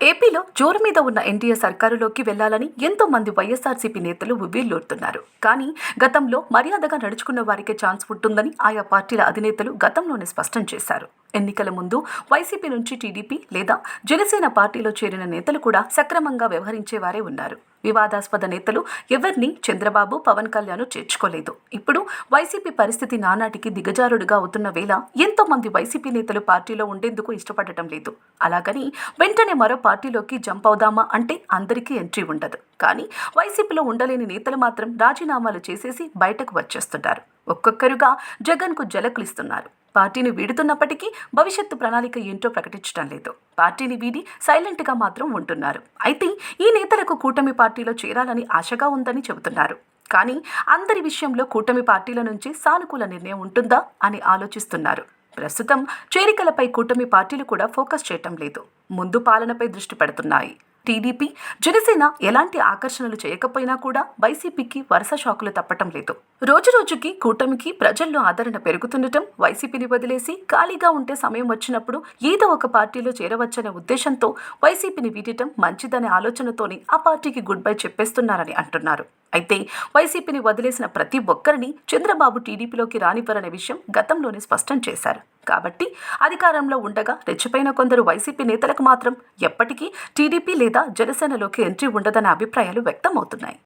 ఏపీలో జోరు మీద ఉన్న ఎన్డీఏ సర్కారులోకి వెళ్ళాలని ఎంతో మంది వైఎస్ఆర్సీపీ నేతలు ఉవ్విళ్ళూరుతున్నారు కానీ గతంలో మర్యాదగా నడుచుకున్న వారికే ఛాన్స్ ఉంటుందని ఆయా పార్టీల అధినేతలు గతంలోనే స్పష్టం చేశారు. ఎన్నికల ముందు వైసీపీ నుంచి టీడీపీ లేదా జనసేన పార్టీలో చేరిన నేతలు కూడా సక్రమంగా వ్యవహరించేవారే ఉన్నారు. వివాదాస్పద నేతలు ఎవరిని చంద్రబాబు పవన్ కళ్యాణ్ చేర్చుకోలేదు. ఇప్పుడు వైసీపీ పరిస్థితి నానాటికి దిగజారుడుగా అవుతున్న వేళ ఎంతో మంది వైసీపీ నేతలు పార్టీలో ఉండేందుకు ఇష్టపడటం లేదు. అలాగని వెంటనే మరో పార్టీలోకి జంప్ అవుదామా అంటే అందరికీ ఎంట్రీ ఉండదు. కానీ వైసీపీలో ఉండలేని నేతలు మాత్రం రాజీనామాలు చేసేసి బయటకు వచ్చేస్తున్నారు. ఒక్కొక్కరుగా జగన్కు జలకులిస్తున్నారు. పార్టీని వీడుతున్నప్పటికీ భవిష్యత్తు ప్రణాళిక ఏంటో ప్రకటించడం లేదు. పార్టీని వీడి సైలెంట్గా మాత్రం ఉంటున్నారు. అయితే ఈ నేతలకు కూటమి పార్టీలో చేరాలని ఆశగా ఉందని చెబుతున్నారు. కానీ అందరి విషయంలో కూటమి పార్టీల నుంచి సానుకూల నిర్ణయం ఉంటుందా అని ఆలోచిస్తున్నారు. ప్రస్తుతం చేరికలపై కూటమి పార్టీలు కూడా ఫోకస్ చేయటం లేదు. ముందు పాలనపై దృష్టి పెడుతున్నాయి. టీడీపీ జనసేన ఎలాంటి ఆకర్షణలు చేయకపోయినా కూడా వైసీపీకి వరుస షాకులు తప్పటం లేదు. రోజు రోజుకి కూటమికి ప్రజల్లో ఆదరణ పెరుగుతుండటం వైసీపీని వదిలేసి ఖాళీగా ఉంటే సమయం వచ్చినప్పుడు ఏదో ఒక పార్టీలో చేరవచ్చనే ఉద్దేశంతో వైసీపీని వీడటం మంచిదనే ఆలోచనతోనే ఆ పార్టీకి గుడ్ బై చెప్పేస్తున్నారని అంటున్నారు. అయితే వైసీపీని వదిలేసిన ప్రతి ఒక్కరిని చంద్రబాబు టీడీపీలోకి రానివ్వరనే విషయం గతంలోనే స్పష్టం చేశారు. కాబట్టి అధికారంలో ఉండగా రెచ్చిపోయిన కొందరు వైసీపీ నేతలకు మాత్రం ఎప్పటికీ టీడీపీ లేదా జనసేనలోకి ఎంట్రీ ఉండదనే అభిప్రాయాలు వ్యక్తమవుతున్నాయి.